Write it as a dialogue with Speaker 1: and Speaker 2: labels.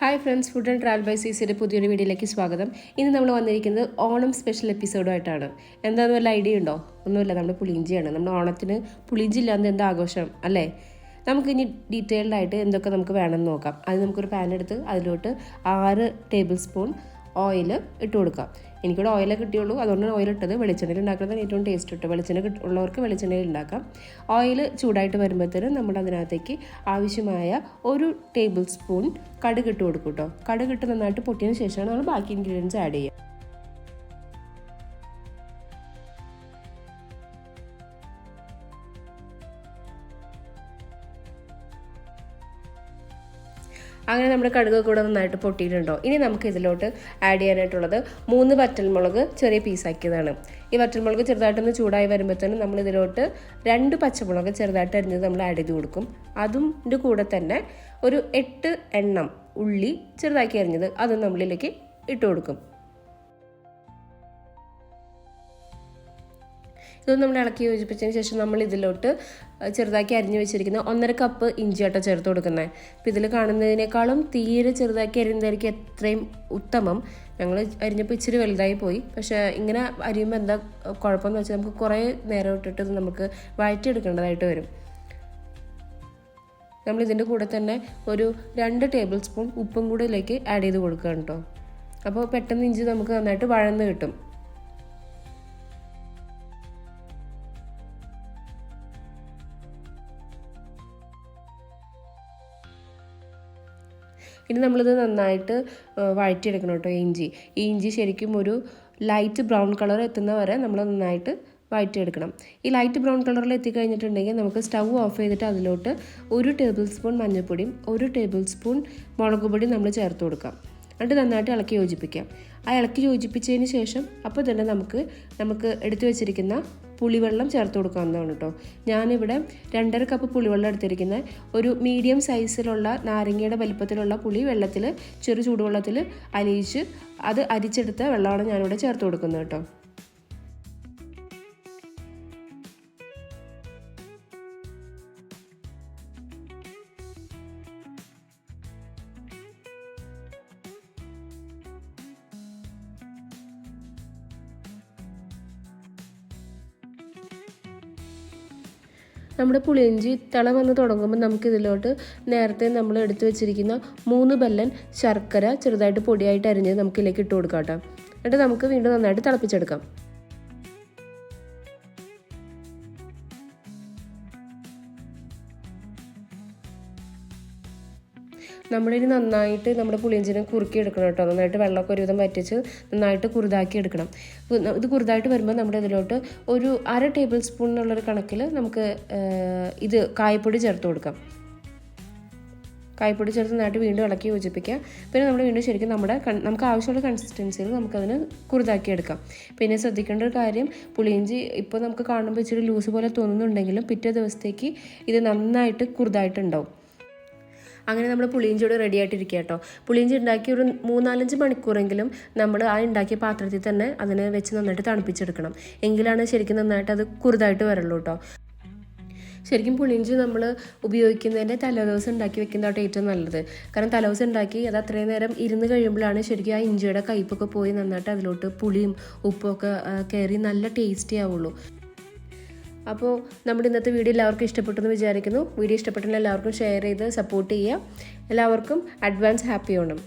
Speaker 1: Hi friends food and travel by സീസിയുടെ പുതിയൊരു വീഡിയോയിലേക്ക് സ്വാഗതം. ഇന്ന് നമ്മൾ വന്നിരിക്കുന്നത് ഓണം സ്പെഷ്യൽ എപ്പിസോഡുമായിട്ടാണ്. എന്താണെന്ന് വല്ല ഐഡിയ ഉണ്ടോ? ഒന്നുമില്ല നമ്മൾ പുളിഞ്ചിയാണ് നമ്മൾ ഓണത്തിന് പുളിഞ്ചി ഇല്ലാന്ന് എന്താ ആഘോഷം അല്ലേ? നമുക്കിനി ഡീറ്റെയിൽഡ് ആയിട്ട് എന്തൊക്കെ നമുക്ക് വേണമെന്ന് നോക്കാം. അത് നമുക്കൊരു പാൻ എടുത്ത് അതിലോട്ട് ആറ് ടേബിൾ സ്പൂൺ ഓയിൽ ഇട്ട് കൊടുക്കാം. എനിക്കിവിടെ ഓയിലേ കിട്ടിയുള്ളൂ. അതുകൊണ്ടാണ് ഓയിൽ ഇട്ടത്. വെളിച്ചെണ്ണയിൽ ഉണ്ടാക്കുന്നത് ഏറ്റവും ടേസ്റ്റ് കിട്ടും. വെളിച്ചെണ്ണ ഉള്ളവർക്ക് വെളിച്ചെണ്ണയിൽ ഉണ്ടാക്കാം. ഓയിൽ ചൂടായിട്ട് വരുമ്പോഴത്തേനും നമ്മൾ അതിനകത്തേക്ക് ആവശ്യമായ ഒരു ടേബിൾ സ്പൂൺ കടുക് ഇട്ട് കൊടുക്കും കേട്ടോ കടുക് ഇട്ട് നന്നായിട്ട് പൊട്ടിയതിന് ശേഷമാണ് നമ്മൾ ബാക്കി ഇൻഗ്രീഡിയൻസ് ആഡ് ചെയ്യുക. അങ്ങനെ നമ്മുടെ കടുക് കൂടെ നന്നായിട്ട് പൊട്ടിയിട്ടുണ്ടോ? ഇനി നമുക്ക് ഇതിലോട്ട് ആഡ് ചെയ്യാനായിട്ടുള്ളത് മൂന്ന് വറ്റൽമുളക് ചെറിയ പീസാക്കിയതാണ് ഈ വറ്റൽമുളക് ചെറുതായിട്ടൊന്ന് ചൂടായി വരുമ്പോഴത്തേനും നമ്മൾ ഇതിലോട്ട് രണ്ട് പച്ചമുളക് ചെറുതായിട്ട് അരിഞ്ഞത് നമ്മൾ ആഡ് ചെയ്ത് കൊടുക്കും. അതും കൂടെ തന്നെ ഒരു എട്ട് എണ്ണം ഉള്ളി ചെറുതാക്കി അരിഞ്ഞത് അതും നമ്മളിലേക്ക് ഇട്ട് കൊടുക്കും. ഇതൊന്നും നമ്മൾ ഇളക്കി യോജിപ്പിച്ചതിന് ശേഷം നമ്മൾ ഇതിലോട്ട് ചെറുതാക്കി അരിഞ്ഞു വെച്ചിരിക്കുന്ന ഒന്നര കപ്പ് ഇഞ്ചി ഇഞ്ചിയാട്ടോ ചേർത്ത് കൊടുക്കുന്നത് അപ്പോൾ ഇതിൽ കാണുന്നതിനേക്കാളും തീരെ ചെറുതാക്കി അരിയുന്നതായിരിക്കും എത്രയും ഉത്തമം. ഞങ്ങൾ അരിഞ്ഞപ്പോൾ ഇച്ചിരി വലുതായി പോയി. പക്ഷേ ഇങ്ങനെ അരിയുമ്പോൾ എന്താ കുഴപ്പമെന്ന് വെച്ചാൽ നമുക്ക് കുറേ നേരം ഇട്ടിട്ട് ഇത് നമുക്ക് വഴറ്റിയെടുക്കേണ്ടതായിട്ട് വരും. നമ്മൾ ഇതിന്റെ കൂടെ തന്നെ ഒരു രണ്ട് ടേബിൾ സ്പൂൺ ഉപ്പും കൂടെ ഇതിലേക്ക് ആഡ് ചെയ്ത് കൊടുക്കുക കേട്ടോ അപ്പോൾ പെട്ടെന്ന് ഇഞ്ചി നമുക്ക് നന്നായിട്ട് വഴന്ന് കിട്ടും. ഇനി നമ്മളിത് നന്നായിട്ട് വഴറ്റിയെടുക്കണം കേട്ടോ ഇഞ്ചി. ഈ ഇഞ്ചി ശരിക്കും ഒരു ലൈറ്റ് ബ്രൗൺ കളർ എത്തുന്ന വരെ നമ്മൾ നന്നായിട്ട് വഴറ്റിയെടുക്കണം. ഈ ലൈറ്റ് ബ്രൗൺ കളറിൽ എത്തിക്കഴിഞ്ഞിട്ടുണ്ടെങ്കിൽ നമുക്ക് സ്റ്റൗ ഓഫ് ചെയ്തിട്ട് അതിലോട്ട് ഒരു ടേബിൾ സ്പൂൺ മഞ്ഞൾപ്പൊടിയും ഒരു ടേബിൾ സ്പൂൺ മുളക് പൊടിയും നമ്മൾ ചേർത്ത് കൊടുക്കാം. എന്നിട്ട് നന്നായിട്ട് ഇളക്കി യോജിപ്പിക്കാം. ആ ഇളക്കി യോജിപ്പിച്ചതിന് ശേഷം അപ്പോൾ തന്നെ നമുക്ക് നമുക്ക് എടുത്തു വെച്ചിരിക്കുന്ന പുളിവെള്ളം ചേർത്ത് കൊടുക്കാവുന്നതാണ് കേട്ടോ. ഞാനിവിടെ രണ്ടര കപ്പ് പുളിവെള്ളം എടുത്തിരിക്കുന്നത്. ഒരു മീഡിയം സൈസിലുള്ള നാരങ്ങയുടെ വലിപ്പത്തിലുള്ള പുളി വെള്ളത്തിൽ ചെറു ചൂടുവെള്ളത്തിൽ അലിയിച്ച് അത് അരിച്ചെടുത്ത വെള്ളമാണ് ഞാനിവിടെ ചേർത്ത് കൊടുക്കുന്നത് കേട്ടോ. നമ്മുടെ പുളിയിഞ്ചി തിള വന്ന് തുടങ്ങുമ്പോൾ നമുക്കിതിലോട്ട് നേരത്തെ നമ്മൾ എടുത്തു വെച്ചിരിക്കുന്ന മൂന്ന് ബല്ലൻ ശർക്കര ചെറുതായിട്ട് പൊടിയായിട്ട് അരിഞ്ഞ് നമുക്കിതിലേക്ക് ഇട്ട് കൊടുക്കാം കേട്ടോ. എന്നിട്ട് നമുക്ക് വീണ്ടും നന്നായിട്ട് തിളപ്പിച്ചെടുക്കാം. നമ്മളിനി നന്നായിട്ട് നമ്മുടെ പുളിയിഞ്ചിനെ കുറുക്കി എടുക്കണം കേട്ടോ. നന്നായിട്ട് വെള്ളമൊക്കെ ഒരുവിധം വറ്റിച്ച് നന്നായിട്ട് കുറുതാക്കി എടുക്കണം. ഇത് കുറുതായിട്ട് വരുമ്പോൾ നമ്മുടെ ഇതിലോട്ട് ഒരു അര ടേബിൾ സ്പൂൺ എന്നുള്ളൊരു കണക്കിൽ നമുക്ക് ഇത് കായപ്പൊടി ചേർത്ത് കൊടുക്കാം. കായ്പൊടി ചേർത്ത് നന്നായിട്ട് വീണ്ടും ഇളക്കി യോജിപ്പിക്കുക. പിന്നെ നമ്മൾ വീണ്ടും ശരിക്കും നമ്മുടെ നമുക്ക് ആവശ്യമുള്ള കൺസിസ്റ്റൻസിയിൽ നമുക്കതിന് കുറുതാക്കി എടുക്കാം. പിന്നെ ശ്രദ്ധിക്കേണ്ട ഒരു കാര്യം പുളിയിഞ്ചി ഇപ്പോൾ നമുക്ക് കാണുമ്പോൾ ഇച്ചിരി ലൂസ് പോലെ തോന്നുന്നുണ്ടെങ്കിലും പിറ്റേ ദിവസത്തേക്ക് ഇത് നന്നായിട്ട് കുറുതായിട്ടുണ്ടാവും. അങ്ങനെ നമ്മൾ പുളിയിഞ്ചിയോട് റെഡി ആയിട്ടിരിക്കുക കേട്ടോ. പുളിയിഞ്ചി ഉണ്ടാക്കി ഒരു മൂന്നാലഞ്ച് മണിക്കൂറെങ്കിലും നമ്മൾ ആ ഉണ്ടാക്കിയ പാത്രത്തിൽ തന്നെ അതിനെ വെച്ച് നന്നായിട്ട് തണുപ്പിച്ചെടുക്കണം. എങ്കിലാണ് ശരിക്കും നന്നായിട്ട് അത് കുറുതായിട്ട് വരുള്ളൂ കേട്ടോ. ശരിക്കും പുളിഞ്ചി നമ്മൾ ഉപയോഗിക്കുന്നതിന്റെ തലേദിവസം ഉണ്ടാക്കി വെക്കുന്നതായിട്ട് ഏറ്റവും നല്ലത്. കാരണം തലേദിവസം ഉണ്ടാക്കി അത് അത്രയും നേരം ഇരുന്ന് കഴിയുമ്പോഴാണ് ശരിക്കും ആ ഇഞ്ചിയുടെ കയ്പൊക്കെ പോയി നന്നായിട്ട് അതിലോട്ട് പുളിയും ഉപ്പൊക്കെ കയറി നല്ല ടേസ്റ്റി ആവുള്ളൂ. അപ്പോൾ നമ്മുടെ ഇന്നത്തെ വീഡിയോ എല്ലാവർക്കും ഇഷ്ടപ്പെട്ടെന്ന് വിചാരിക്കുന്നു. വീഡിയോ ഇഷ്ടപ്പെട്ടെങ്കിൽ എല്ലാവർക്കും ഷെയർ ചെയ്ത് സപ്പോർട്ട് ചെയ്യുക. എല്ലാവർക്കും അഡ്വാൻസ് ഹാപ്പി ഓണം.